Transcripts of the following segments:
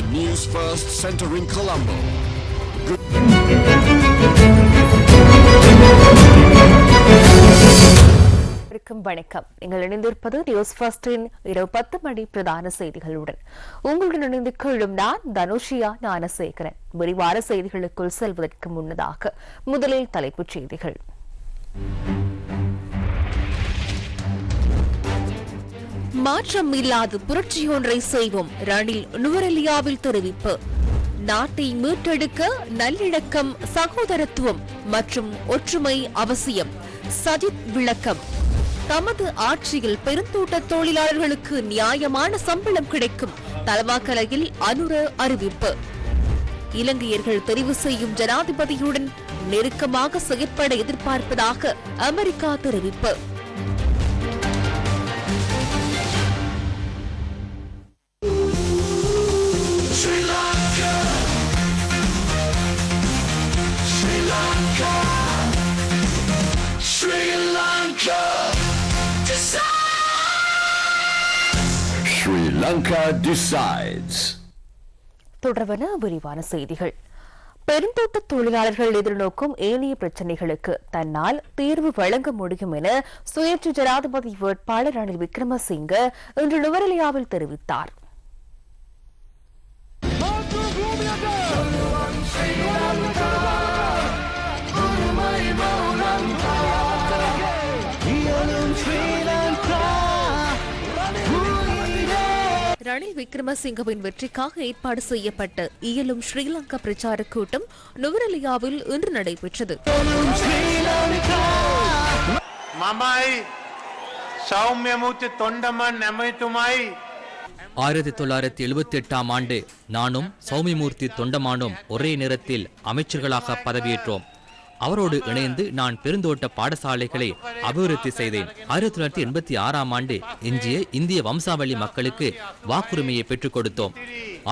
the News First Center in Colombo. வணக்கம். நீங்கள் இணைந்திருப்பது நியூஸ் ஃபர்ஸ்டின் இரவு பத்து மணி பிரதான செய்திகளுடன். உங்களுடன் இணைந்து கொள்ளும் நான் தனுஷியா ஞானசேகரன். விரிவான செய்திகளுக்குள் செல்வதற்கு முன்னதாக முதலில் தலைப்புச் செய்திகள். மாற்றம் இல்லாது புரட்சி ஒன்றை செய்வோம் ரணில் நுவரெலியாவில் தெரிவிப்பு. நாட்டை மீட்டெடுக்க நல்லிணக்கம் சகோதரத்துவம் மற்றும் ஒற்றுமை அவசியம். சஜித் விளக்கம். தமது ஆட்சியில் பெருந்தோட்ட தொழிலாளர்களுக்கு நியாயமான சம்பளம் கிடைக்கும் தலவாக்கலையில் அனுர அறிவிப்பு. இலங்கையர்கள் தெரிவு செய்யும் ஜனாதிபதியுடன் நெருக்கமாக செயற்பட எதிர்பார்ப்பதாக அமெரிக்கா தெரிவிப்பு. Sri Lanka decides. தொடர்வன விரிவான செய்திகள் பெருந்தோட்ட தொழிலாளர்கள் எதிர்நோக்கும் ஏனைய பிரச்சினைகளுக்கு தன்னால் தீர்வு வழங்க முடியும் என சுயேட்சை ஜனாதிபதி வேட்பாளர் ரணில் விக்ரமசிங்க இன்று நுவரெலியாவில் தெரிவித்தார் ரணில் விக்ரமசிங்கவின் வெற்றிக்காக ஏற்பாடு செய்யப்பட்ட இயலும் ஸ்ரீலங்கா பிரச்சார கூட்டம் நுவரலியாவில் இன்று நடைபெற்றது. ஆயிரத்தி தொள்ளாயிரத்தி எழுபத்தி எட்டாம் ஆண்டு நானும் சௌமிமூர்த்தி தொண்டமானும் ஒரே நேரத்தில் அமைச்சர்களாக பதவியேற்றோம். அவரோடு இணைந்து நான் பெருந்தோட்ட பாடசாலைகளை அபிவிருத்தி செய்தேன். ஆயிரத்தி தொள்ளாயிரத்தி எண்பத்தி ஆறாம் ஆண்டு எஞ்சிய இந்திய வம்சாவளி மக்களுக்கு வாக்குரிமையை பெற்றுக் கொடுத்தோம்.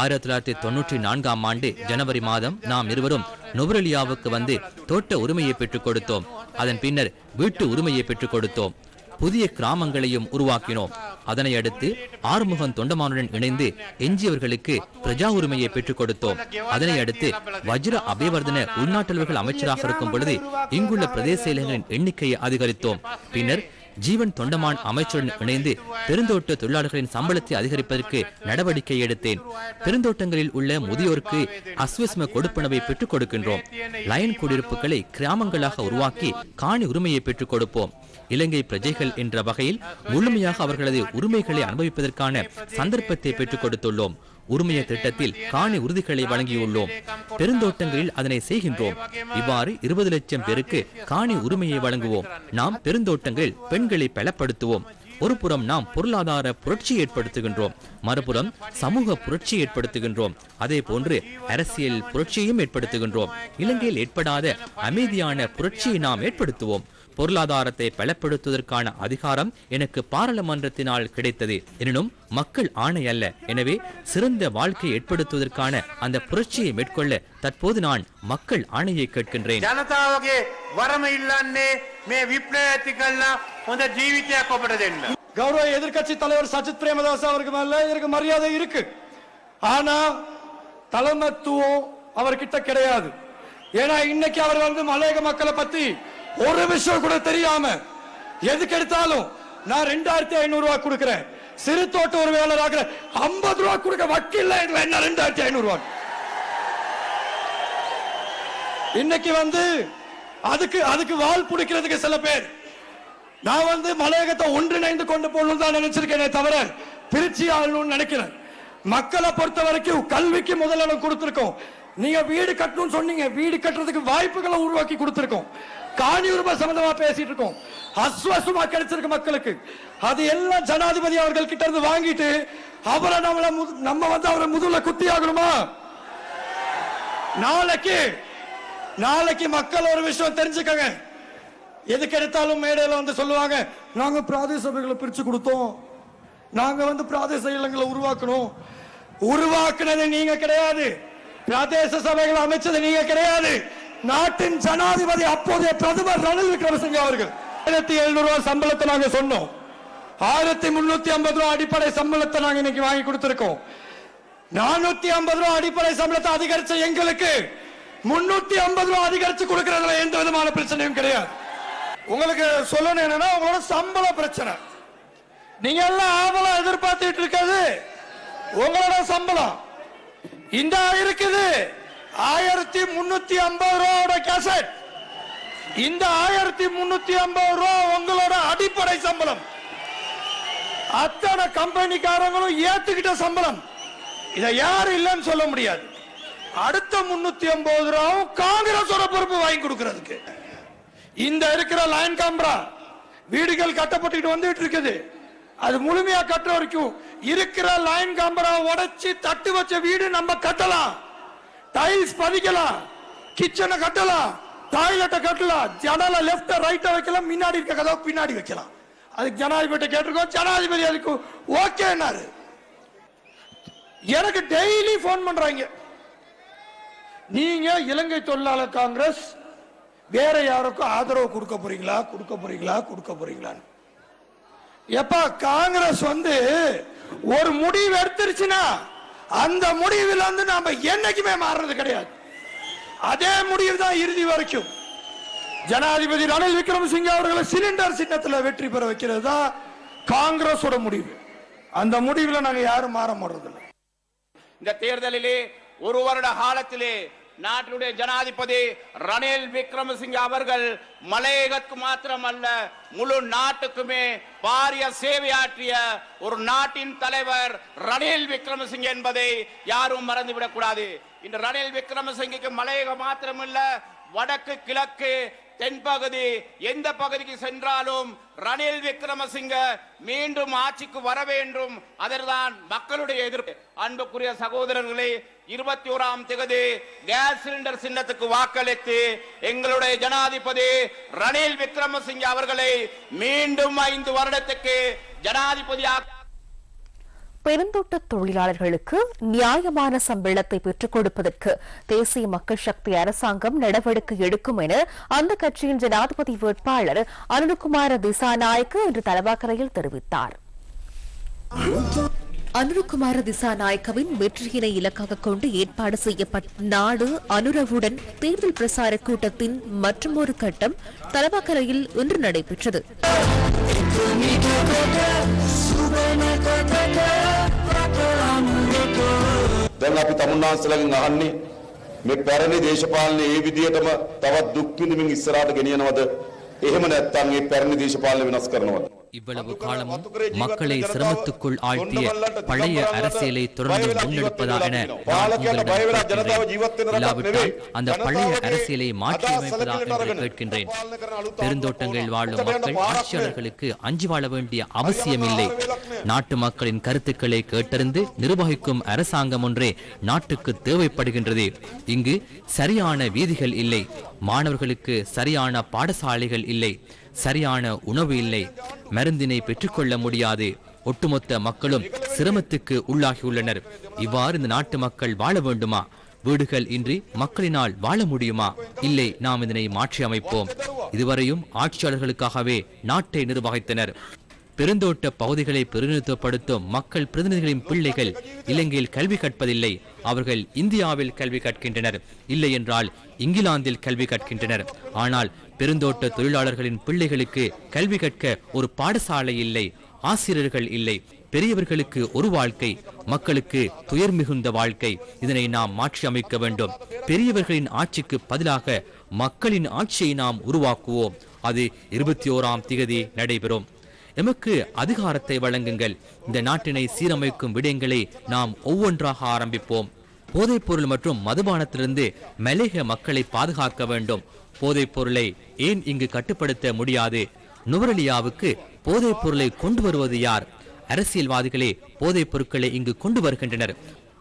ஆயிரத்தி தொள்ளாயிரத்தி தொன்னூற்றி நான்காம் ஆண்டு ஜனவரி மாதம் நாம் இருவரும் நுவரெலியாவுக்கு வந்து தோட்ட உரிமையை பெற்றுக் கொடுத்தோம். அதன் பின்னர் வீட்டு உரிமையை பெற்றுக் கொடுத்தோம். புதிய கிராமங்களையும் உருவாக்கினோம். அதனை அடுத்து ஆறுமுகன் தொண்டமானுடன் இணைந்து எஞ்சியவர்களுக்கு பிரஜா உரிமையை பெற்றுக் கொடுத்தோம். அதனை அடுத்து வஜ்ர அபயவர்தன உள்நாட்டலுவர்கள் அமைச்சராக இருக்கும் பொழுது இங்குள்ள பிரதேச செயலகங்களின் எண்ணிக்கையை அதிகரித்தோம். பின்னர் ஜீவன் தொண்டமான் அமைச்சருடன் இணைந்து பெருந்தோட்ட தொழிலாளர்களின் சம்பளத்தை அதிகரிப்பதற்கு நடவடிக்கை எடுத்தேன். பெருந்தோட்டங்களில் உள்ள முதியோருக்கு அஸ்வஸ்ம கொடுப்பனவை பெற்றுக் கொடுக்கின்றோம். லயன் குடியிருப்புகளை கிராமங்களாக உருவாக்கி காணி உரிமையை பெற்றுக் கொடுப்போம். இலங்கை பிரஜைகள் என்ற வகையில் முழுமையாக அவர்களது உரிமைகளை அனுபவிப்பதற்கான சந்தர்ப்பத்தை பெற்றுக் கொடுத்துள்ளோம். உரிமைய திட்டத்தில் காணி உறுதிகளை வழங்கியுள்ளோம். பெருந்தோட்டங்களில் அதனை செய்கின்றோம். இவ்வாறு இருபது லட்சம் பேருக்கு காணி உரிமையை வழங்குவோம். நாம் பெருந்தோட்டங்களில் பெண்களை பலப்படுத்துவோம். ஒருபுறம் நாம் பொருளாதார புரட்சி ஏற்படுத்துகின்றோம். மறுபுறம் சமூக புரட்சி ஏற்படுத்துகின்றோம். அதே போன்று அரசியல் புரட்சியையும் ஏற்படுத்துகின்றோம். இலங்கையில் ஏற்படாத அமைதியான புரட்சியை நாம் ஏற்படுத்துவோம். பொருளாதாரத்தை பலப்படுத்துவதற்கான அதிகாரம் எனக்கு பாராளுமன்றத்தினால் கிடைத்தது. எனினும் மக்கள் ஆணை அல்ல. எனவே சிறந்த வாழ்க்கையை ஏற்படுத்துவதற்கான அந்த புரட்சியை மேற்கொள்ள தற்போது நான் மக்கள் ஆணையை கேட்கின்றேன். கௌரவ எதிர்கட்சி தலைவர் சஜித் பிரேமதாஸ் அவருக்கு மேல இதற்கு மரியாதை இருக்கு. ஆனா தலைமத்துவம் அவர்கிட்ட கிடையாது. ஏன்னா இன்னைக்கு அவர் வந்து மலையக மக்களை பத்தி ஒரு விஷயம் கூட தெரியாம எதுக்கு எடுத்தாலும் நான் ரெண்டாயிரத்தி ஐநூறு ரூபாய் கொடுக்கிறேன். சிறு தோட்ட ஒரு வேலை ஐம்பது ரூபாய் கொடுக்க வக்கீல் என்ன ரெண்டாயிரத்தி ஐநூறு ரூபாய்? இன்னைக்கு வந்து அதுக்கு அதுக்கு வால் பிடிக்கிறதுக்கு சில பேர். நான் வந்து மலையகத்தை ஒன்றிணைந்து கொண்டு போகணும் தான் நினைச்சிருக்கேனே தவிர பிரிச்சு ஆகணும்னு நினைக்கிறேன். மக்களை பொறுத்த வரைக்கும் கல்விக்கு முதலிடம் கொடுத்திருக்கோம். நீங்க வீடு கட்டணும்னு சொன்னீங்க. வீடு கட்டுறதுக்கு வாய்ப்புகளை உருவாக்கி கொடுத்திருக்கோம். காணி உரிமை சம்பந்தமா பேசிட்டு இருக்கோம். அஸ்வசமா கிடைச்சிருக்கு மக்களுக்கு. அது எல்லாம் ஜனாதிபதி அவர்கள் கிட்ட இருந்து வாங்கிட்டு அவரை நம்மள முது- நம்ம வந்து அவரை முதுகுல குத்தி ஆகணுமா? நாளைக்கு நாளைக்கு மக்கள் ஒரு விஷயம் தெரிஞ்சுக்கங்க. எதுக்கு எடுத்தாலும் மேடையில் வந்து சொல்லுவாங்க நாங்க பிராதேச சபைகளை பிரிச்சு கொடுத்தோம். நாங்க வந்து பிராதேச இல்லங்களை உருவாக்கணும். உருவாக்குனது நீங்க கிடையாது. பிரதேச சபைகள் அமைச்சது நீங்க கிடையாது. நாட்டின் ஜனாதிபதி அப்போதைய பிரதமர் ரணில் விக்ரமசிங்க அவர்கள். ஆயிரத்தி எழுநூறு ரூபாய் சம்பளத்தை நாங்க சொன்னோம். ஆயிரத்தி முன்னூத்தி ஐம்பது ரூபாய் அடிப்படை சம்பளத்தை நாங்க இன்னைக்கு வாங்கி கொடுத்திருக்கோம். நானூத்தி ஐம்பது ரூபாய் அடிப்படை சம்பளத்தை அதிகரிச்ச எங்களுக்கு முன்னூத்தி ஐம்பது ரூபாய் அதிகரிச்சு கொடுக்கறதுல எந்த விதமான பிரச்சனையும் கிடையாது. உங்களுக்கு சொல்லணும் என்னன்னா உங்களோட சம்பள பிரச்சனை. நீங்க எல்லாம் ஆவலம் எதிர்பார்த்துட்டு இருக்கிறது. உங்களோட சம்பளம். இந்த இருக்குது. ஆயிரத்தி முன்னூத்தி ஐம்பது ரூபாவோட கேசட் இந்த ஆயிரத்தி முன்னூத்தி ஐம்பது ரூபா உங்களோட அடிப்படை சம்பளம். அத்தனை கம்பெனிக்காரங்களும் ஏத்துக்கிட்ட சம்பளம். இதை யாரும் இல்லைன்னு சொல்ல முடியாது. அடுத்த முன்னூத்தி ஐம்பது ரூபாவும் காங்கிரஸோட பொறுப்பு வாங்கி கொடுக்கறதுக்கு. இந்த இருக்கிற லைன் காம்பரா வீடுகள் கட்டப்பட்டுக்கிட்டு வந்துட்டு இருக்குது. அது முழுமையா கட்டுற வரைக்கும் இருக்கிற லைன் காம்பரா உடைச்சு தட்டு வச்ச வீடு நம்ம கட்டலாம். டைல்ஸ் பதிக்கலாம் கிச்சனை கட்டலாம் டாய்லெட்டை கட்டலாம் ஜனால லெஃப்ட் ரைட்ட வைக்கலாம் முன்னாடி இருக்க கதவு பின்னாடி வைக்கலாம். அதுக்கு ஜனாதிபதி கேட்டிருக்கோம் ஜனாதிபதி அதுக்கு ஓகேனாரு எனக்கு டெய்லி போன் பண்றாங்க. நீங்க இலங்கை தொழிலாளர் காங்கிரஸ் வேற யாருக்கும் ஆதரவு கொடுக்க போறீங்களா கொடுக்க போறீங்களா கொடுக்க போறீங்களான்னு. எப்ப காங்கிரஸ் வந்து ஒரு முடிவு எடுத்துருச்சுன்னா அந்த முடிவில் வந்து நாம என்னைக்குமே மாறுறது கிடையாது. அதே முடிவு தான் இறுதி வரைக்கும். ஜனாதிபதி ரணில் விக்ரமசிங்க அவர்களை சிலிண்டர் சின்னத்தில் வெற்றி பெற வைக்கிறது தான் காங்கிரஸோட முடிவு. அந்த முடிவில் நாங்கள் யாரும் மாற மாறதில்லை. இந்த தேர்தலிலே ஒரு வருட காலத்திலே நாட்டினுடைய ஜனாதிபதி ரணில் விக்ரமசிங்க அவர்கள் மலையகத்துக்கு மாத்திரமல்ல முழு நாட்டுக்குமே பாரிய சேவையாற்றிய ஒரு நாட்டின் தலைவர் ரணில் விக்ரமசிங்க என்பதை யாரும் மறந்துவிடக் கூடாது இந்த ரணில் விக்ரமசிங்கக்கு மலையகம் மாத்திரமல்ல வடக்கு கிழக்கு தென்பகுதி எந்த பகுதிக்கு சென்றாலும் ரணில் விக்ரமசிங்க மீண்டும் ஆட்சிக்கு வர வேண்டும். அதற்கான் மக்களுடைய எதிர்ப்பு. அன்புக்குரிய சகோதரர்களே இருபத்தி ஓராம் தேதி கேஸ் சிலிண்டர் சின்னத்துக்கு வாக்களித்து எங்களுடைய ஜனாதிபதி ரணில் விக்ரமசிங்க அவர்களை மீண்டும் ஐந்து வருடத்துக்கு ஜனாதிபதியாக பெருந்தோட்ட தொழிலாளர்களுக்கு நியாயமான சம்பளத்தை பெற்றுக் கொடுப்பதற்கு தேசிய மக்கள் சக்தி அரசாங்கம் நடவடிக்கை எடுக்கும் என அந்த கட்சியின் ஜனாதிபதி வேட்பாளர் அனுருகுமார திசாநாயக்கு இன்று தலவாக்கரையில் தெரிவித்தார். அனுருகுமார திசாநாயக்கவின் வெற்றியினை இலக்காக கொண்டு ஏற்பாடு செய்யப்பட்ட நாடு அனுரவுடன் தேர்தல் பிரசார கூட்டத்தின் மற்றொரு கட்டம் தலவாக்கரையில் இன்று நடைபெற்றது. දැන් අපි තමුන්නාන්සලගෙන් අහන්නේ මේ පැරණි දේශපාලනය ඒ විදිහටම තවත් දුක් විඳමින් ඉස්සරහට ගෙනියනවද? එහෙම නැත්නම් ඒ පැරණි දේශපාලනය වෙනස් කරනවද? இவ்வளவு காலமும் மக்களை சிரமத்துக்குள் ஆழ்த்திய பழைய அரசியலை தொடர்ந்து முன்னெடுப்பதா என. இல்லாவிட்டால் அந்த பழைய அரசியலை மாற்றியமைப்பதா என்று கேட்கின்றேன். பெருந்தோட்டங்கள் வாழும் மக்கள் ஆட்சியாளர்களுக்கு அஞ்சி வாழ வேண்டிய அவசியமில்லை. நாட்டு மக்களின் கருத்துக்களை கேட்டறிந்து நிர்வகிக்கும் அரசாங்கம் ஒன்றே நாட்டுக்கு தேவைப்படுகின்றது. இங்கு சரியான வீதிகள் இல்லை. மாணவர்களுக்கு சரியான பாடசாலைகள் இல்லை. சரியான உணவு இல்லை. மருந்தினை பெற்றுக்கொள்ள முடியாது. ஒட்டுமொத்த மக்களும் சிரமத்துக்கு உள்ளாகியுள்ளனர். இவ்வாறு இந்த நாட்டு மக்கள் வாழ வேண்டுமா? வீடுகள் இன்றி மக்களினால் வாழ முடியுமா? இல்லை நாம் இதனை மாற்றி அமைப்போம். இதுவரையும் ஆட்சியாளர்களுக்காகவே நாட்டை நிர்வகித்தனர். பெருந்தோட்ட பகுதிகளை பிரதிநிதித்துவப்படுத்தும் மக்கள் பிரதிநிதிகளின் பிள்ளைகள் இலங்கையில் கல்வி கற்பதில்லை. அவர்கள் இந்தியாவில் கல்வி கற்கின்றனர். இல்லை என்றால் இங்கிலாந்தில் கல்வி கற்கின்றனர். ஆனால் பெருந்தோட்ட தொழிலாளர்களின் பிள்ளைகளுக்கு கல்வி கற்க ஒரு பாடசாலை இல்லை ஆசிரியர்கள் இல்லை. பெரியவர்களுக்கு ஒரு வாழ்க்கை மக்களுக்கு துயர் மிகுந்த வாழ்க்கை. இதனை நாம் மாற்றி அமைக்க வேண்டும். பெரியவர்களின் ஆட்சிக்கு பதிலாக மக்களின் ஆட்சியை நாம் உருவாக்குவோம். அது இருபத்தி ஓராம் திகதி நடைபெறும். எமக்கு அதிகாரத்தை வழங்குங்கள். இந்த நாட்டினை சீரமைக்கும் விடயங்களை நாம் ஒவ்வொன்றாக ஆரம்பிப்போம். போதைப் பொருள் மற்றும் மதுபானத்திலிருந்து மலேக மக்களை பாதுகாக்க வேண்டும். போதைப் பொருளை ஏன் இங்கு கட்டுப்படுத்த முடியாது? நுவரலியாவுக்கு போதைப் பொருளை கொண்டு வருவது யார்? அரசியல்வாதிகளே போதைப் பொருட்களை இங்கு கொண்டு வருகின்றனர்.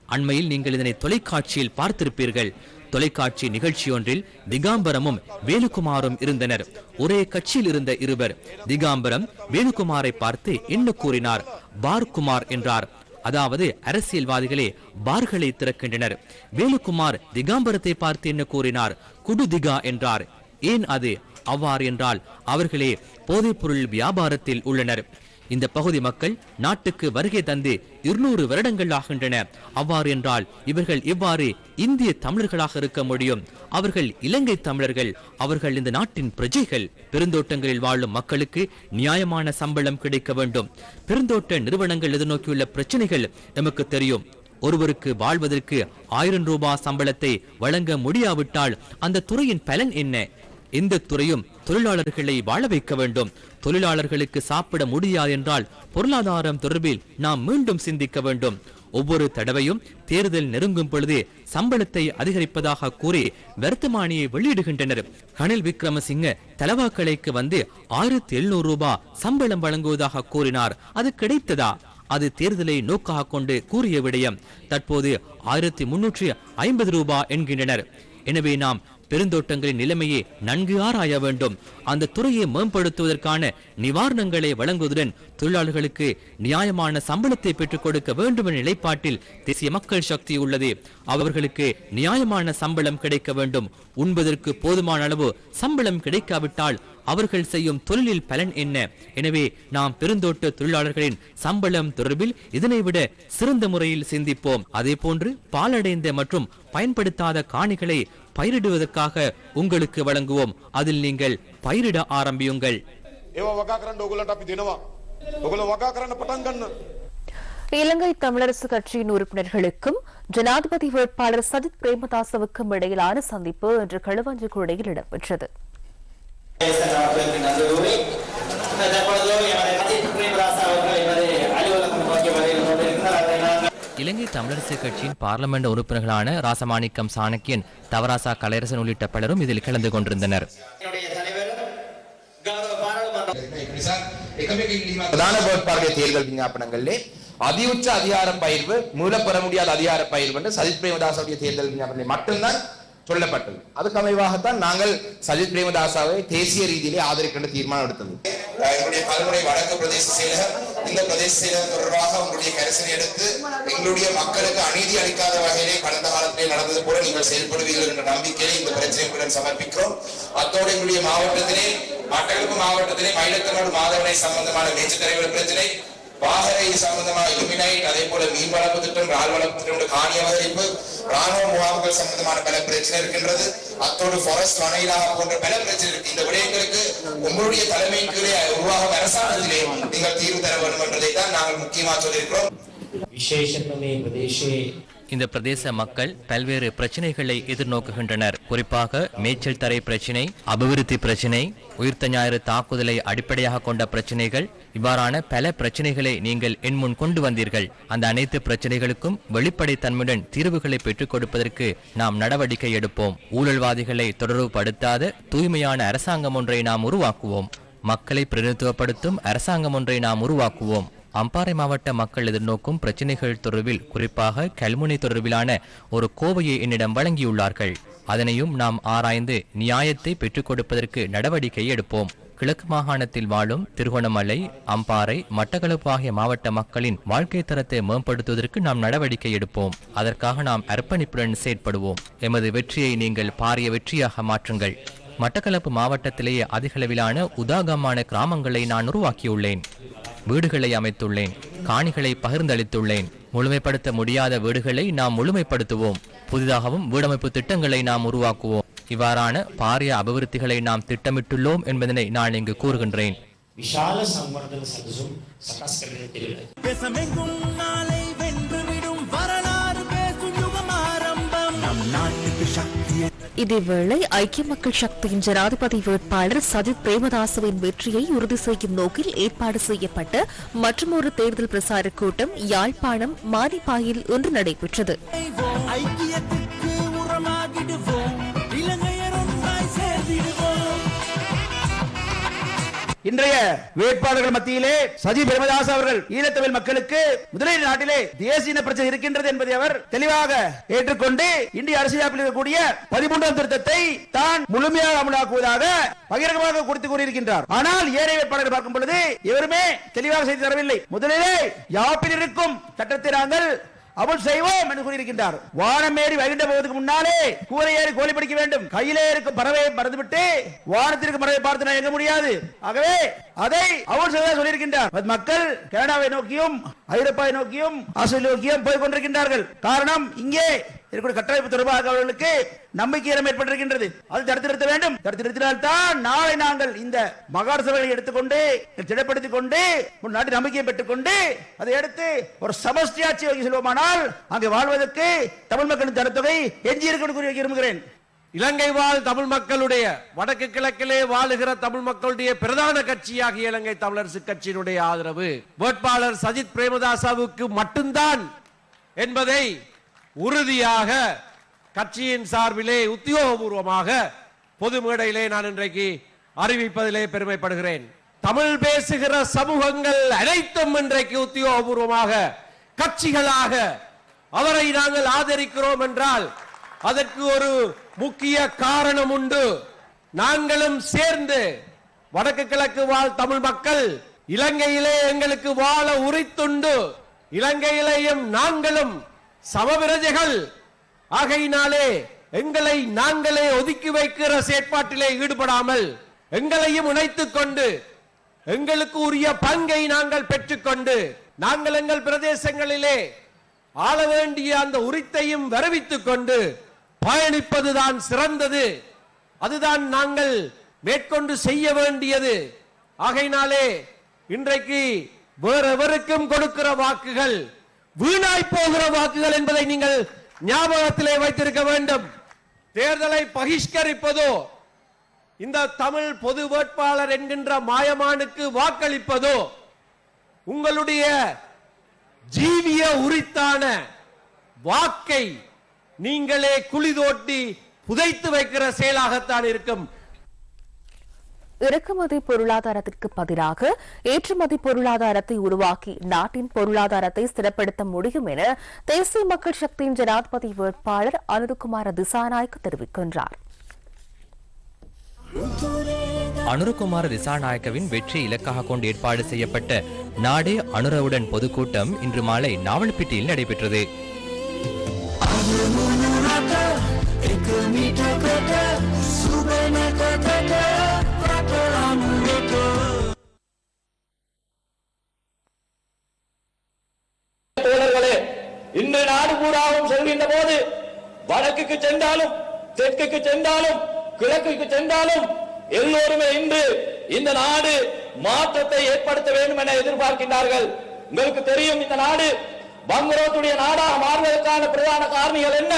அண்மையில் நீங்கள் இதனை தொலைக்காட்சியில் பார்த்திருப்பீர்கள். தொலைக்காட்சி நிகழ்ச்சி ஒன்றில் திகாம்பரமும் வேலுக்குமாரும் இருந்தனர். ஒரே கட்சியில் இருந்த இருவர் திகாம்பரம் வேலுக்குமாரை பார்த்து என்ன கூறினார்? பார்குமார் என்றார். அதாவது அரசியல்வாதிகளே பார்களை திறக்கின்றனர். வேலுக்குமார் திகாம்பரத்தை பார்த்து என்ன கூறினார்? குடுதிகா என்றார். ஏன் அது? அவ்வாறு என்றால் அவர்களே போதைப்பொருள் வியாபாரத்தில் உள்ளனர். இந்த பகுதி மக்கள் நாட்டுக்கு வருகை தந்து இருநூறு வருடங்கள் ஆகின்றன. அவ்வாறு என்றால் இவர்கள் எவ்வாறு இந்திய தமிழர்களாக இருக்க முடியும். அவர்கள் இலங்கை தமிழர்கள் அவர்கள் இந்த நாட்டின் பிரஜைகள். பெருந்தோட்டங்களில் வாழும் மக்களுக்கு நியாயமான சம்பளம் கிடைக்க வேண்டும். பெருந்தோட்ட நிறுவனங்கள் எதிர்நோக்கியுள்ள பிரச்சனைகள் நமக்கு தெரியும். ஒருவருக்கு வாழ்வதற்கு ஆயிரம் ரூபாய் சம்பளத்தை வழங்க முடியாவிட்டால் அந்த துறையின் பலன் என்ன? எந்த துறையும் தொழிலாளர்களை வாழ வைக்க வேண்டும். தொழிலாளர்களுக்கு சாப்பிட முடியாது என்றால் பொருளாதாரம் தொடர்பில் நாம் மீண்டும் சிந்திக்க வேண்டும். ஒவ்வொரு தடவையும் தேர்தல் நெருங்கும் பொழுது சம்பளத்தை அதிகரிப்பதாக கூறி வர்த்தமானியை வெளியிடுகின்றனர். ரணில் விக்ரமசிங்க தலவாக்கலைக்கு வந்து ஆயிரத்தி எழுநூறு ரூபாய் சம்பளம் வழங்குவதாக கூறினார். அது கிடைத்ததா? அது தேர்தலை நோக்காக கொண்டு கூறிய விடயம் தற்போது ஆயிரத்தி முன்னூற்றி ஐம்பது ரூபாய் என்கின்றனர். எனவே நாம் பெருந்தோட்டங்களின் நிலைமையை நன்கு ஆராய வேண்டும். அந்த துறையை மேம்படுத்துவதற்கான நிவாரணங்களை வழங்குவதுடன் தொழிலாளர்களுக்கு நியாயமான சம்பளத்தை பெற்றுக் கொடுக்க வேண்டும் என்ற நிலைப்பாட்டில் தேசிய மக்கள் சக்தி உள்ளது. அவர்களுக்கு நியாயமான சம்பளம் கிடைக்க வேண்டும். உண்பதற்கு போதுமான அளவு சம்பளம் கிடைக்காவிட்டால் அவர்கள் செய்யும் தொழிலில் பலன் என்ன? எனவே நாம் பெருந்தோட்ட தொழிலாளர்களின் சம்பளம் தொடர்பில் இதனைவிட சிறந்த முறையில் சிந்திப்போம். அதே போன்று பாலடைந்த மற்றும் பயன்படுத்தாத காணிகளை பயிரிடுவதற்காக உங்களுக்கு வழங்குவோம். அதில் நீங்கள் பயிரிட ஆரம்பியுங்கள். இலங்கை தமிழரசு கட்சியின் உறுப்பினர்களுக்கும் ஜனாதிபதி வேட்பாளர் சஜித் பிரேமதாசவுக்கும் இடையிலான சந்திப்பு இன்று களுவாஞ்சிக்குடையில் இடம்பெற்றது. இலங்கை தமிழரசு கட்சியின் பார்லமெண்ட் உறுப்பினர்களான ராசமாணிக்கம் சாணக்கியன் தவராசா கலையரசன் உள்ளிட்ட பலரும் இதில் கலந்து கொண்டிருந்தனர். பிரதான வேட்பாளருடைய தேர்தல் விஞ்ஞாபனங்களிலே அதியுச்ச அதிகார பயிர்வு மூல பெற முடியாத அதிகார பயிர்வு என்று சஜித் பிரேமதாசனுடைய தேர்தல் விஞ்ஞாபனத்தில் மட்டும்தான் சொல்லப்பட்டது. அதுக்கு அமைவாகத்தான் நாங்கள் சஜித் பிரேமதாசாவை தேசிய ரீதியிலே ஆதரிக்கின்ற தீர்மானம் எடுத்தது. எங்களுடைய பல்முறை வடக்கு பிரதேச செயலகம் இந்த பிரதேச செயலகம் தொடர்பாக உங்களுடைய கரிசனை எடுத்து எங்களுடைய மக்களுக்கு அநீதி அளிக்காத வகையிலே கடந்த காலத்திலே நடந்தது போல நீங்கள் செயல்படுவீர்கள் என்ற நம்பிக்கையை இந்த பிரச்சனையுடன் சமர்ப்பிக்கிறோம். அத்தோடு எங்களுடைய மாவட்டத்திலே மட்டக்களப்பு மாவட்டத்திலே மயிலத்தனோடு மாதவனை சம்பந்தமான மேச்சு தலைவர் பிரச்சனை வாகரை சம்பந்தமாக இலுமினைட் அதே போல மீன் வளர்ப்பு திட்டம் இறால் வளர்ப்பு திட்டம் காணி அபகரிப்பு ராணுவ முகாம்கள் சம்பந்தமான பல பிரச்சனை இருக்கின்றது. அத்தோடு ஃபாரஸ்ட் வன போன்ற பல பிரச்சனை இருக்கு. இந்த விடயங்களுக்கு உங்களுடைய தலைமையின் கீழே உருவாகும் அரசாங்கத்திலே நீங்கள் தீர்வு தர வேண்டும் என்றதை தான் நாங்கள் முக்கியமாக சொல்லியிருக்கிறோம். விசேஷமே பிரதேசே இந்த பிரதேச மக்கள் பல்வேறு பிரச்சனைகளை எதிர்நோக்குகின்றனர். குறிப்பாக மேய்ச்சல் தரை பிரச்சினை அபிவிருத்தி பிரச்சினை உயிர்த்த ஞாயிறு தாக்குதலை அடிப்படையாக கொண்ட பிரச்சினைகள் இவ்வாறான பல பிரச்சனைகளை நீங்கள் என் முன் கொண்டு வந்தீர்கள். அந்த அனைத்து பிரச்சனைகளுக்கும் வெளிப்படைத்தன்மையுடன் தீர்வுகளை பெற்றுக் கொடுப்பதற்கு நாம் நடவடிக்கை எடுப்போம். ஊழல்வாதிகளை தொடர்புபடுத்தாத தூய்மையான அரசாங்கம் ஒன்றை நாம் உருவாக்குவோம். மக்களை பிரதிநிதித்துவப்படுத்தும் அரசாங்கம் ஒன்றை நாம் உருவாக்குவோம். அம்பாறை மாவட்ட மக்கள் எதிர்நோக்கும் பிரச்சினைகள் தொடர்பில் குறிப்பாக கல்முனை தொடர்பிலான ஒரு கோவையை என்னிடம் வழங்கியுள்ளார்கள். அதனையும் நாம் ஆராய்ந்து நியாயத்தை பெற்றுக் கொடுப்பதற்கு நடவடிக்கை எடுப்போம். கிழக்கு மாகாணத்தில் வாழும் திருகோணமலை அம்பாறை மட்டக்களப்பு ஆகிய மாவட்ட மக்களின் வாழ்க்கை தரத்தை மேம்படுத்துவதற்கு நாம் நடவடிக்கை எடுப்போம். அதற்காக நாம் அர்ப்பணிப்புடன் செயற்படுவோம். எமது வெற்றியை நீங்கள் பாரிய வெற்றியாக மாற்றுங்கள். மட்டக்களப்பு மாவட்டத்திலேயே அதிகளவிலான உதாகமான கிராமங்களை நான் உருவாக்கியுள்ளேன். வீடுகளை அமைத்துள்ளேன். காணிகளை பகிர்ந்தளித்துள்ளேன். முழுமைப்படுத்த முடியாத வீடுகளை நாம் முழுமைப்படுத்துவோம். புதிதாகவும் வீடமைப்பு திட்டங்களை நாம் உருவாக்குவோம். இவ்வாறான பாரிய அபிவிருத்திகளை நாம் திட்டமிட்டுள்ளோம் என்பதனை நான் இங்கு கூறுகின்றேன். விஷால இதேவேளை ஐக்கிய மக்கள் சக்தியின் ஜனாதிபதி வேட்பாளர் சஜித் பிரேமதாசவின் வெற்றியை உறுதி செய்யும் நோக்கில் ஏற்பாடு செய்யப்பட்ட மற்றொரு தேர்தல் பிரசார கூட்டம் யாழ்ப்பாணம் மானிப்பாயில் இன்று நடைபெற்றது. இன்றைய வேட்பாளர்கள் மத்தியிலே சஜி பிரேமதாஸ் அவர்கள் ஈழத்தமிழ் மக்களுக்கு முதலீடு நாட்டிலே தேசிய இன பிரச்சனை இருக்கின்றது என்பதை அவர் தெளிவாக ஏற்றுக்கொண்டு இந்திய அரசியலமைப்பில் இருக்கக்கூடிய பதிமூன்றாம் திருத்தத்தை தான் முழுமையாக அமலாக்குவதாக பகிரங்கமாக குறித்து கூறியிருக்கின்றார். ஆனால் ஏனைய வேட்பாளர்கள் பார்க்கும் பொழுது எவருமே தெளிவாக செய்து தரவில்லை. முதலிலே யாப்பில் இருக்கும் சட்டத்தை நாங்கள் அவள் செய்வோம் என்று கூறியிருக்கின்றார். வானம் ஏறி வருகின்ற போவதற்கு முன்னாலே கூரை ஏறி கோழி பிடிக்க வேண்டும். கையிலே இருக்கும் பறவையை மறந்துவிட்டு வானத்திற்கு பறவை பார்த்து நான் எங்க முடியாது. ஆகவே அதை அவள் செய்வதாக சொல்லியிருக்கின்றார். அது மக்கள் கனடாவை நோக்கியும் ஐரோப்பாவை நோக்கியும் ஆஸ்திரேலியா நோக்கியும் போய் கொண்டிருக்கின்றார்கள். காரணம் இங்கே இருக்கக்கூடிய கட்டமைப்பு தொடர்பாக அவர்களுக்கு நம்பிக்கை இடம் ஏற்பட்டிருக்கின்றது. அது தடுத்து நிறுத்த வேண்டும். தடுத்து நிறுத்தினால்தான் நாளை நாங்கள் இந்த மகார சபைகளை எடுத்துக்கொண்டு திடப்படுத்திக் கொண்டு ஒரு நாட்டு நம்பிக்கையை பெற்றுக்கொண்டு அதை எடுத்து ஒரு சமஷ்டி ஆட்சி நோக்கி செல்வோமானால் அங்கே வாழ்வதற்கு தமிழ் மக்களின் தரத்தொகை எஞ்சி இருக்கணும் விரும்புகிறேன். இலங்கை வாழ் தமிழ் மக்களுடைய வடக்கு கிழக்கிலே வாழுகிற தமிழ் மக்களுடைய பிரதான கட்சியாகிய இலங்கை தமிழரசு கட்சியினுடைய ஆதரவு. வேட்பாளர் சஜித் பிரேமதாசாவுக்கு மட்டும்தான் என்பதை உறுதியாக கட்சியின் சார்பிலே உத்தியோகபூர்வமாக பொது மேடையிலே நான் இன்றைக்கு அறிவிப்பதிலே பெருமைப்படுகிறேன். தமிழ் பேசுகிற சமூகங்கள் அனைத்தும் இன்றைக்கு உத்தியோகபூர்வமாக கட்சிகளாக அவரை நாங்கள் ஆதரிக்கிறோம் என்றால் அதற்கு ஒரு முக்கிய காரணம் உண்டு. நாங்களும் சேர்ந்து வடக்கு கிழக்கு வாழ் தமிழ் மக்கள் இலங்கையிலே எங்களுக்கு வாழ உரித்துண்டு. இலங்கையிலேயும் நாங்களும் சமபிரஜைகள் ஆகையினாலே எங்களை நாங்களே ஒதுக்கி வைக்கிற செயற்பாட்டிலே ஈடுபடாமல் எங்களையும் இணைத்துக் கொண்டு எங்களுக்கு உரிய பங்கை நாங்கள் பெற்றுக்கொண்டு நாங்கள் எங்கள் பிரதேசங்களிலே ஆள வேண்டிய அந்த உரித்தையும் வரவித்துக் கொண்டு பயணிப்பதுதான் சிறந்தது. அதுதான் நாங்கள் மேற்கொண்டு செய்ய வேண்டியது. ஆகையினாலே இன்றைக்கு வேறெவருக்கும் கொடுக்கிற வாக்குகள் வீணாய் போகிற வாக்குகள் என்பதை நீங்கள் ஞாபகத்திலே வைத்திருக்க வேண்டும். தேர்தலை பகிஷ்கரிப்பதோ இந்த தமிழ் பொது வேட்பாளர் என்கின்ற மாயமானுக்கு வாக்களிப்பதோ உங்களுடைய ஜீவிய உரித்தான வாக்கை நீங்களே குளிதோட்டி புதைத்து வைக்கிற செயலாகத்தான் இருக்கும். இறக்குமதி பொருளாதாரத்திற்கு பதிலாக ஏற்றுமதி பொருளாதாரத்தை உருவாக்கி நாட்டின் பொருளாதாரத்தை ஸ்திரப்படுத்த முடியும் என தேசிய மக்கள் சக்தியின் ஜனாதிபதி வேட்பாளர் அனுருகுமார திசாநாயக் தெரிவிக்கின்றார். அனுரகுமார திசாநாயக்கவின் வெற்றி இலக்காக கொண்டு ஏற்பாடு செய்யப்பட்ட நாடே அனுரவுடன் பொதுக்கூட்டம் இன்று மாலை நாவல்பிட்டியில் நடைபெற்றது. தோழர்களே இன்று நாடு பூராவும் செல்கின்ற போது வடக்குக்கு சென்றாலும் தெற்குக்கு சென்றாலும் கிழக்குக்கு சென்றாலும் எல்லோருமே இன்று இந்த நாடு மாற்றத்தை ஏற்படுத்த வேண்டும் என எதிர்பார்க்கின்றார்கள். உங்களுக்கு தெரியும் இந்த நாடு பங்குரோத்துடைய நாடாக மாறுவதற்கான பிரதான காரணிகள் என்ன?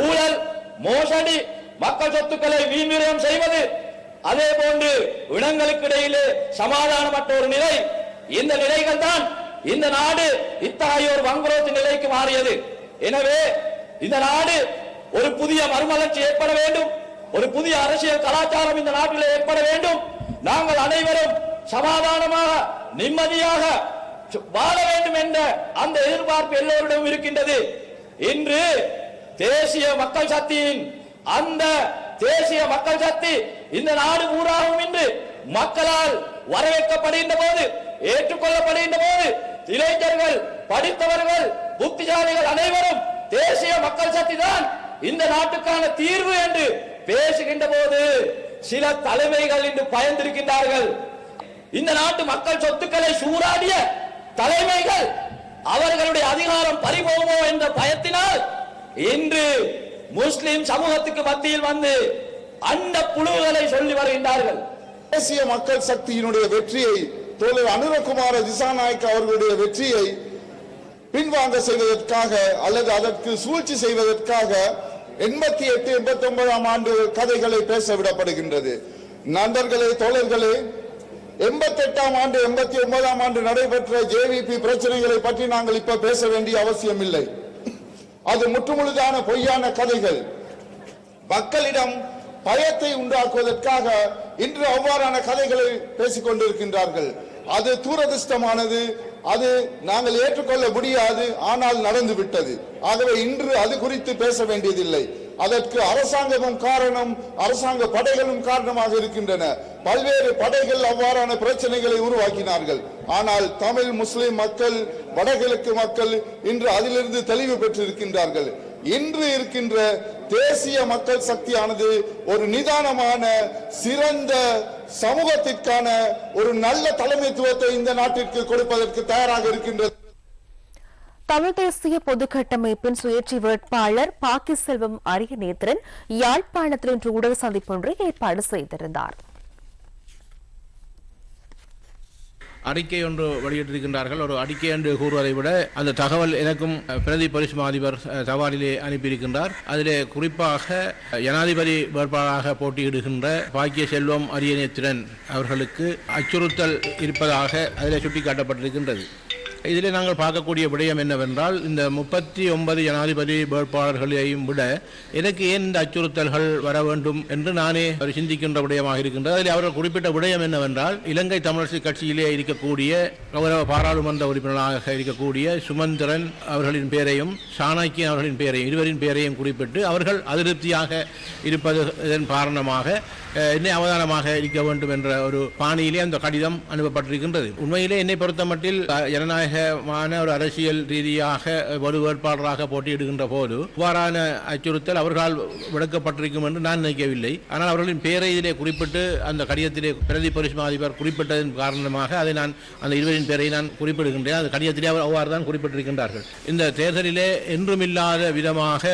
ஊழல் மோசடி மக்கள் சொத்துக்களை வீண்விரயம் செய்வது அதே போன்று இனங்களுக்கு இடையிலே சமாதானமற்ற ஒரு நிலை. இந்த நிலைகள் தான் இந்த நாடு இத்தகைய ஒரு வங்குரோத்து நிலைக்கு மாறியது. எனவே இந்த நாடு ஒரு புதிய மறுமலர்ச்சி ஏற்பட வேண்டும். ஒரு புதிய அரசியல் கலாச்சாரம் இந்த நாட்டில் ஏற்பட வேண்டும். நாங்கள் அனைவரும் சமாதானமாக நிம்மதியாக வாழ வேண்டும் என்ற அந்த எதிர்பார்ப்பு எல்லோரிடம் இருக்கின்றது. இன்று தேசிய மக்கள் சக்தியின் அந்த தேசிய மக்கள் சக்தி இந்த நாடு ஊராகும் இன்று மக்களால் வரவேற்கப்படுகின்ற போது ஏற்றுக்கொள்ளப்படுகின்ற போது இளைஞர்கள் படித்தவர்கள் புத்திசாலிகள் அனைவரும் தேசிய மக்கள் சக்தி தான் இந்த நாட்டுக்கான தீர்வு என்று பேசுகின்ற போது சில தலைமைகள் இன்று பயந்திருக்கின்றார்கள். இந்த நாட்டு மக்கள் சொத்துக்களை சூறாடிய தலைமைகள் அவர்களுடைய அதிகாரம் பறிபோகுமோ என்ற பயத்தினால் இன்று முஸ்லிம் சமூகத்துக்கு மத்தியில் வந்து அந்த புழுவுகளை சொல்லி வருகின்றார்கள். தேசிய மக்கள் சக்தியினுடைய வெற்றியை தோழர் அனுரகுமார திசாநாயக் அவர்களுடைய வெற்றியை பின்வாங்க செய்வதற்காக அல்லது அதற்கு சூழ்ச்சி செய்வதற்காக எண்பத்தி எட்டு எண்பத்தி ஒன்பதாம் ஆண்டு கதைகளை பேச விடப்படுகின்றது நண்பர்களே தோழர்களே எண்பத்தி எட்டாம் ஆண்டு எண்பத்தி ஒன்பதாம் ஆண்டு நடைபெற்ற ஜேவிபி பிரச்சனைகளை பற்றி நாங்கள் இப்ப பேச வேண்டிய அவசியம் இல்லை அது முற்றுமுழுதான பொய்யான கதைகள். மக்களிடம் பயத்தை உண்டாக்குவதற்காக இன்று அவ்வாறான கதைகளை பேசிக் கொண்டிருக்கின்றார்கள் அது தூரதிர்ஷ்டமானது அது நாங்கள் ஏற்றுக்கொள்ள முடியாது ஆனால் நடந்து விட்டது ஆகவே இன்று அது குறித்து பேச வேண்டியதில்லை. அதற்கு அரசாங்கமும் காரணம் அரசாங்க படைகளும் காரணமாக இருக்கின்றன. பல்வேறு படைகள் அவ்வாறான பிரச்சனைகளை உருவாக்கினார்கள். ஆனால் தமிழ் முஸ்லிம் மக்கள் வடகிழக்கு மக்கள் இன்று அதிலிருந்து தெளிவு பெற்றிருக்கின்றார்கள். இன்று இருக்கின்ற தேசிய மக்கள் சக்தியானது ஒரு நிதானமான சிறந்த சமூகத்திற்கான ஒரு நல்ல தலைமைத்துவத்தை இந்த நாட்டிற்கு கொடுப்பதற்கு தயாராக இருக்கின்றது. தமிழ் தேசிய பொதுக்கட்டமைப்பின் சுயேட்சை வேட்பாளர் பாக்கி செல்வம் அரியநேத்திரன் யாழ்ப்பாணத்தில் இன்று உடல் சந்திப்பொன்றை ஏற்பாடு செய்திருந்தார். அறிக்கை ஒன்று வெளியிட்டிருக்கின்றார்கள். ஒரு அறிக்கை என்று கூறுவதை விட அந்த தகவல் எனக்கும் பிரதி பரிசு அதிபர் சவாலிலே அனுப்பியிருக்கின்றார். அதிலே குறிப்பாக ஜனாதிபதி வேட்பாளராக போட்டியிடுகின்ற பாக்கிய செல்வம் அரியநேத்திரன் அவர்களுக்கு அச்சுறுத்தல் இருப்பதாக அதிலே சுட்டிக்காட்டப்பட்டிருக்கின்றது. இதிலே நாங்கள் பார்க்கக்கூடிய விடயம் என்னவென்றால் இந்த முப்பத்தி ஒன்பது ஜனாதிபதி வேட்பாளர்களையும் விட எனக்கு ஏன் இந்த அச்சுறுத்தல்கள் வர வேண்டும் என்று நானே அவர் சிந்திக்கின்ற விடயமாக இருக்கின்றது. அதில் அவர்கள் குறிப்பிட்ட விடயம் என்னவென்றால் இலங்கை தமிழரசு கட்சியிலே இருக்கக்கூடிய கௌரவ பாராளுமன்ற உறுப்பினராக இருக்கக்கூடிய சுமந்திரன் அவர்களின் பெயரையும் சாணக்கியன் அவர்களின் பெயரையும் இருவரின் பெயரையும் குறிப்பிட்டு அவர்கள் அதிருப்தியாக இருப்பது இதன் காரணமாக என்னை அவதானமாக இருக்க வேண்டும் என்ற ஒரு பாணியிலே அந்த கடிதம் அனுப்பப்பட்டிருக்கின்றது. உண்மையிலே என்னை பொறுத்தமட்டில் ஜனநாயகமான ஒரு அரசியல் ரீதியாக ஒரு வேட்பாளராக போட்டியிடுகின்ற போது இவ்வாறான அச்சுறுத்தல் அவர்களால் விடுக்கப்பட்டிருக்கும் என்று நான் நினைக்கவில்லை. ஆனால் அவர்களின் பேரை இதிலே குறிப்பிட்டு அந்த கடிதத்திலே பிரதி பரிசுமா அதிபர் குறிப்பிட்டதன் காரணமாக அதை நான் அந்த இருவரின் பேரை நான் குறிப்பிடுகின்றேன். அந்த கடிதத்திலே அவர் அவ்வாறு தான் குறிப்பிட்டிருக்கின்றார்கள். இந்த தேர்தலிலே என்றுமில்லாத விதமாக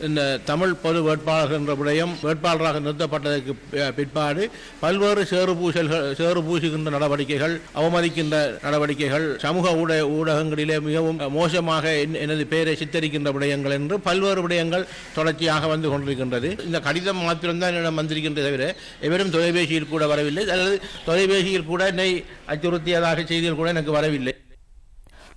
இந்த தமிழ் பொது வேட்பாளர்கள் என்ற விடயம் வேட்பாளராக நிறுத்தப்பட்டதற்கு பிற்பாடு பல்வேறு சேறு பூசல்கள் சேறு பூசுகின்ற நடவடிக்கைகள் அவமதிக்கின்ற நடவடிக்கைகள் சமூக ஊடக ஊடகங்களிலே மிகவும் மோசமாக என்- எனது பெயரை சித்தரிக்கின்ற விடயங்கள் என்று பல்வேறு விடயங்கள் தொடர்ச்சியாக வந்து கொண்டிருக்கின்றது. இந்த கடிதம் மாத்திரம்தான் என்னிடம் வந்திருக்கின்றதை தவிர எவரும் தொலைபேசியில் கூட வரவில்லை. அல்லது தொலைபேசியில் கூட என்னை அச்சுறுத்தியதாக செய்தியில் கூட எனக்கு வரவில்லை.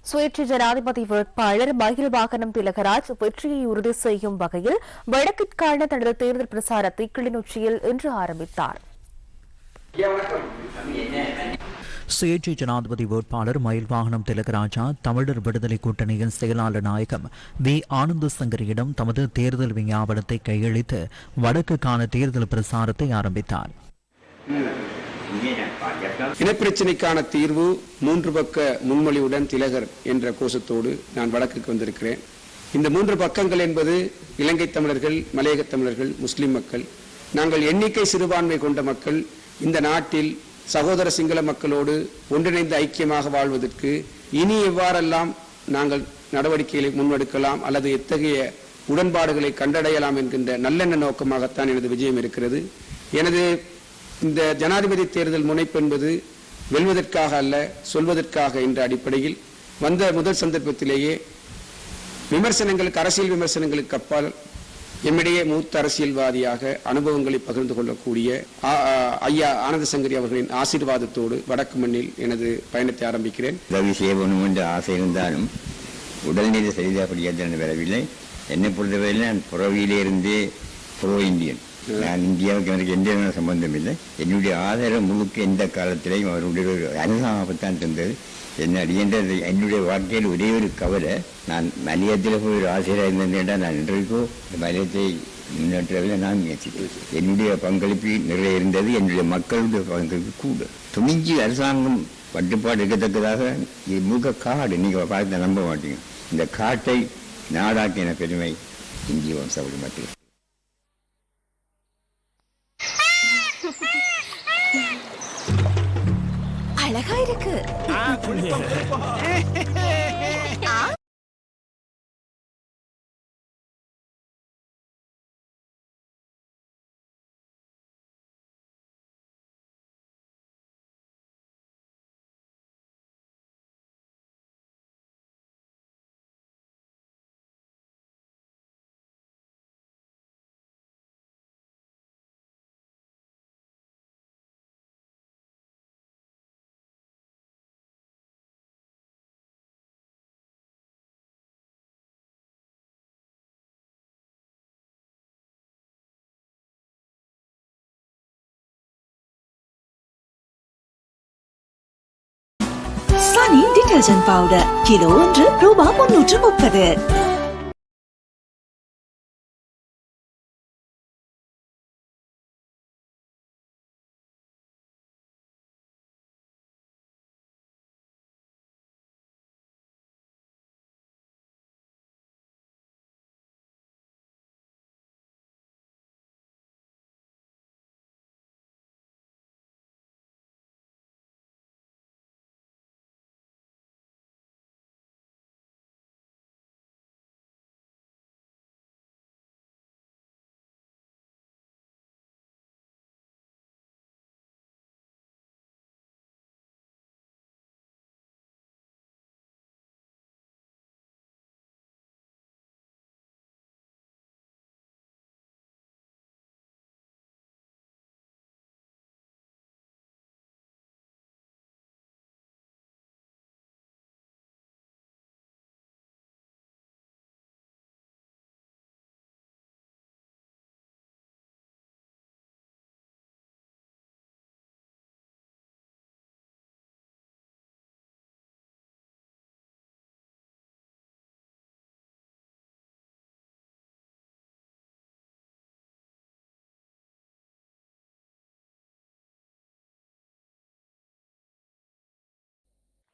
சுயேட்சை ஜனாதிபதி வேட்பாளர் மகிழ் வாகனம் திலகராஜ் வெற்றியை உறுதி செய்யும் வகையில் வடக்கிற்கான தனது தேர்தல் பிரசாரத்தை கிளிநொச்சியில் இன்று ஆரம்பித்தார். சுயேட்சை ஜனாதிபதி வேட்பாளர் மயில் வாகனம் திலகராஜா தமிழர் விடுதலை கூட்டணியின் செயலாளர் நாயகம் வி. ஆனந்த சங்கரியிடம் தமது தேர்தல் விஞ்ஞாபனத்தை கையளித்து வடக்குக்கான தேர்தல் பிரசாரத்தை ஆரம்பித்தார். இனப்பிரச்சினைக்கான தீர்வு மூன்று பக்க முன்மொழிவுடன் திலகர் என்ற கோஷத்தோடு நான் வழக்குக்கு வந்திருக்கிறேன். இந்த மூன்று பக்கங்கள் என்பது இலங்கை தமிழர்கள் மலையக தமிழர்கள் முஸ்லிம் மக்கள். நாங்கள் எண்ணிக்கை சிறுபான்மை கொண்ட மக்கள். இந்த நாட்டில் சகோதர சிங்கள மக்களோடு ஒன்றிணைந்து ஐக்கியமாக வாழ்வதற்கு இனி எவ்வாறெல்லாம் நாங்கள் நடவடிக்கைகளை முன்னெடுக்கலாம் அல்லது எத்தகைய உடன்பாடுகளை கண்டடையலாம் என்கின்ற நல்லெண்ண நோக்கமாகத்தான் எனது விஜயம் இருக்கிறது. எனது இந்த ஜனாதிபதி தேர்தல் முனைப்பு என்பது வெல்வதற்காக அல்ல சொல்வதற்காக என்ற அடிப்படையில் வந்த முதல் சந்தர்ப்பத்திலேயே விமர்சனங்களுக்கு அரசியல் விமர்சனங்களுக்கு அப்பால் எம்மிடையே மூத்த அரசியல்வாதியாக அனுபவங்களை பகிர்ந்து கொள்ளக்கூடிய ஐயா ஆனந்த சங்கரி அவர்களின் ஆசீர்வாதத்தோடு வடக்கு மண்ணில் எனது பயணத்தை ஆரம்பிக்கிறேன். உதவி செய்ய வேண்டும் என்ற ஆசை இருந்தாலும் உடல்நிலை சரிதாப்படியாக வரவில்லை. என்னை பொறுத்தவரையில் நான் புறவியிலே இருந்தே புரோ இந்தியன். நான் இந்தியாவுக்கு எனக்கு எந்த விதமான சம்பந்தம் இல்லை. என்னுடைய ஆதாரம் முழுக்க எந்த காலத்திலையும் அவருடைய ஒரு அனுதாபத்தான் தந்தது என்ன என்ற என்னுடைய வாழ்க்கையில் ஒரே ஒரு கவலை நான் மலையத்தில் போய் ஒரு ஆசிரியராக இருந்தேன்டா நான் இன்றைக்கோ இந்த மலையத்தை முன்னேற்றவில் நான் முயற்சித்தேன். என்னுடைய பங்களிப்பு நிறைய இருந்தது என்னுடைய மக்களுடைய பங்களிப்பு கூட. துணிஞ்சு அரசாங்கம் கட்டுப்பாடு இருக்கத்தக்கதாக இது காடு நீங்கள் பார்த்து நம்ப மாட்டீங்க. இந்த காட்டை நாடாக்கின பெருமை இந்திய வம்சாவளி மக்கள் 예. 예. டிடர்ஜென்ட் பவுடர் கிலோ ஒன்று ரூபாய் முன்னூற்று முப்பது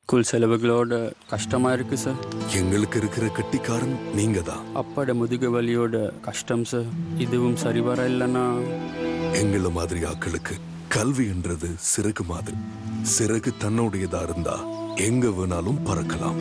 ஸ்கூல் செலவுகளோட கஷ்டமா இருக்கு சார் எங்களுக்கு இருக்கிற கட்டிக்காரன் நீங்க தான் அப்பாட முதுகு வலியோட கஷ்டம் சார் இதுவும் சரி வர இல்லைன்னா எங்களை மாதிரி ஆட்களுக்கு கல்வின்றது சிறகு மாதிரி. சிறகு தன்னுடையதா இருந்தா எங்க வேணாலும் பறக்கலாம்.